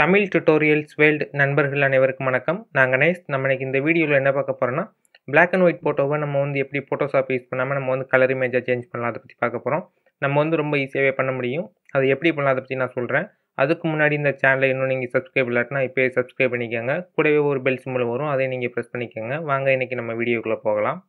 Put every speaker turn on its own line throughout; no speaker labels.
Tamil tutorials world நண்பர்கள் அனைவருக்கும் வணக்கம். நான் கணேஷ். நம்ம இன்றைக்கி இந்த வீடியோவில் என்ன பார்க்க போகிறோம்னா பிளாக் அண்ட் ஒயிட் ஃபோட்டோவை நம்ம வந்து எப்படி ஃபோட்டோஷாப் யூஸ் பண்ணாமல் நம்ம வந்து கலர் இமேஜாக சேஞ்ச் பண்ணலாம் அதை பற்றி பார்க்க போகிறோம் நம்ம வந்து ரொம்ப ஈஸியாகவே பண்ண முடியும். அது எப்படி பண்ணலாம் அதை பற்றி நான் சொல்கிறேன் அதுக்கு முன்னாடி இந்த சேனலை இன்னும் நீங்கள் சப்ஸ்கிரைப் இல்லாட்டினா இப்போயே சப்ஸ்கிரைப் பண்ணிக்கோங்க. கூடவே ஒரு பெல் சிம்பிள் வரும். அதை நீங்கள் ப்ரெஸ் பண்ணிக்கோங்க. வாங்க இன்றைக்கி நம்ம வீடியோக்குள்ளே போகலாம்.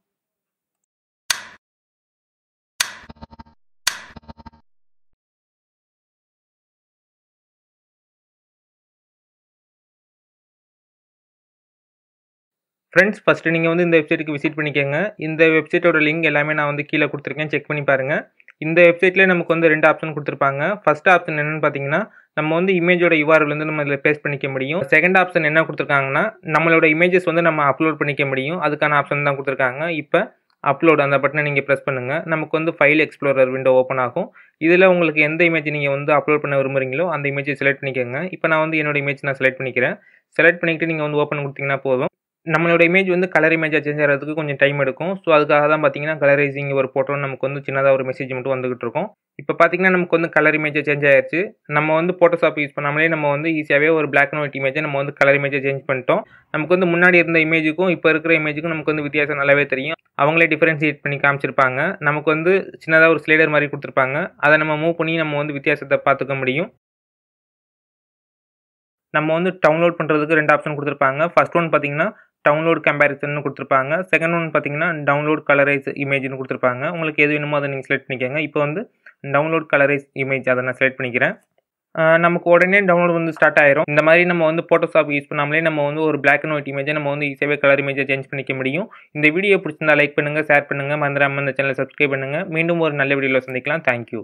ஃப்ரெண்ட்ஸ் ஃபஸ்ட்டு நீங்கள் வந்து இந்த வெப்சைட்டுக்கு விசிட் பண்ணிக்கோங்க. இந்த வெப்சைட்டோட லிங்க் எல்லாமே நான் வந்து கீழே கொடுத்துருக்கேன். செக் பண்ணி பாருங்கள் இந்த வெப்சைட்லேயே நமக்கு வந்து ரெண்டு ஆப்ஷன் கொடுத்துருப்பாங்க. ஃபஸ்ட் ஆப்ஷன் என்னென்னு பார்த்தீங்கன்னா நம்ம வந்து இமேஜோட யூஆர்எல் வந்து நம்ம இதில் பேஸ்ட் பண்ணிக்க முடியும். செகண்ட் ஆப்ஷன் என்ன கொடுத்துருக்காங்கன்னா நம்மளோட இமேஜஸ் வந்து நம்ம அப்லோட் பண்ணிக்க முடியும். அதுக்கான ஆப்ஷன் தான் கொடுத்துருக்காங்க. இப்போ அப்லோட் அந்த பட்டனை நீங்கள் ப்ரெஸ் பண்ணுங்கள் நமக்கு வந்து ஃபைல் எக்ஸ்ப்ளோரர் விண்டோ ஓப்பன் ஆகும். இதில் உங்களுக்கு எந்த இமேஜ் நீங்கள் வந்து அப்லோட் பண்ண விரும்புகிறீங்களோ அந்த இமேஜை செலக்ட் பண்ணிக்கோங்க. இப்போ நான் வந்து என்னோட இமேஜ் நான் செலக்ட் பண்ணிக்கிறேன். செலக்ட் பண்ணிக்கிட்டு நீங்கள் வந்து ஓப்பன் கொடுத்தீங்கன்னா போதும். நம்மளோட இமேஜ் வந்து கலர் இமேஜாக சேஞ்ச் ஆகிறதுக்கு கொஞ்சம் டைம் எடுக்கும். ஸோ அதுக்காக தான் பார்த்தீங்கன்னா கலரைசிங் ஒரு ஃபோட்டோ நமக்கு வந்து சின்னதாக ஒரு மெசேஜ் மட்டும் வந்துகிட்டு இருக்கும். இப்போ பார்த்தீங்கன்னா நமக்கு வந்து கலர் இமேஜாக சேஞ்ச் ஆயிடுச்சு நம்ம வந்து ஃபோட்டோஷாப் யூஸ் பண்ணாமலே நம்ம வந்து ஈஸியாகவே ஒரு பிளாக் அண்ட் ஒயிட் இமேஜை நம்ம வந்து கலர் இமேஜை சேஞ்ச் பண்ணிட்டோம். நமக்கு வந்து முன்னாடி இருந்த இமேஜுக்கும் இப்போ இருக்கிற இமேஜுக்கும் நமக்கு வந்து வித்தியாசம் நல்லாவே தெரியும். அவங்களே டிஃபரன்ஷியேட் பண்ணி காமிச்சிருப்பாங்க. நமக்கு வந்து சின்னதாக ஒரு ஸ்லைடர் மாதிரி கொடுத்துருப்பாங்க. அதை நம்ம மூவ் பண்ணி நம்ம வந்து வித்தியாசத்தை பார்த்துக்க முடியும். நம்ம வந்து டவுன்லோட் பண்ணுறதுக்கு ரெண்டு ஆப்ஷன் கொடுத்துருப்பாங்க. ஃபர்ஸ்ட் ஒன் பார்த்தீங்கன்னா டவுன்லோட் கம்பேரிசன் கொடுத்துருப்பாங்க. செகண்ட் ஒன் பார்த்தீங்கன்னா டவுன்லோட் கலரைஸ் இமேஜ்னு கொடுத்துருப்பாங்க. உங்களுக்கு எது வேணுமோ அதை நீங்கள் செலக்ட் பண்ணிக்கோங்க. இப்போ வந்து டவுன்லோட் கலரைஸ் இமேஜ் அதை நான் செலக்ட் பண்ணிக்கிறேன். நமக்கு உடனே டவுன்லோட் வந்து ஸ்டார்ட் ஆயிரும். இந்த மாதிரி நம்ம வந்து ஃபோட்டோஷாப் யூஸ் பண்ணாமலே நம்ம வந்து ஒரு பிளாக் அண்ட் ஒயிட் இமேஜை நம்ம வந்து ஈஸியாகவே கலர் இமேஜை சேஞ்ச் பண்ணிக்க முடியும். இந்த வீடியோ பிடிச்சிருந்தா லைக் பண்ணுங்கள் ஷேர் பண்ணுங்கள் மறந்துடாமல் இந்த சேனலை சப்ஸ்கிரைப் பண்ணுங்கள் மீண்டும் ஒரு நல்ல வீடியோவில் சந்திக்கலாம். தேங்க்யூ